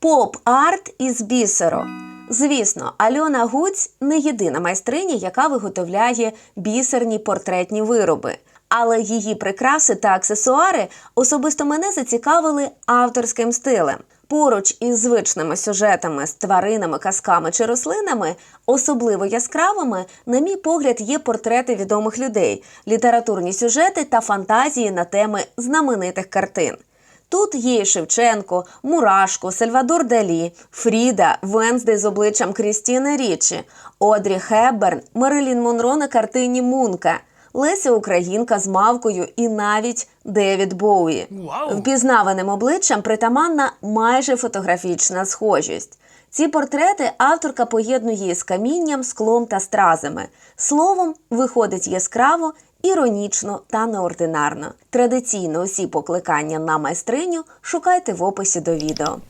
Поп-арт із бісеру. Звісно, Альона Гуць не єдина майстриня, яка виготовляє бісерні портретні вироби. Але її прикраси та аксесуари особисто мене зацікавили авторським стилем. Поруч із звичними сюжетами з тваринами, казками чи рослинами, особливо яскравими, на мій погляд, є портрети відомих людей, літературні сюжети та фантазії на теми знаменитих картин. Тут є і Шевченко, Мурашко, Сальвадор Далі, Фріда, Венздей з обличчям Крістіни Річі, Одрі Хеберн, Мерилін Монро на картині Мунка, Леся Українка з мавкою і навіть Девід Боуї. Впізнаваним обличчям притаманна майже фотографічна схожість. Ці портрети авторка поєднує з камінням, склом та стразами. Словом, виходить яскраво, іронічно та неординарно. Традиційно усі покликання на майстриню шукайте в описі до відео.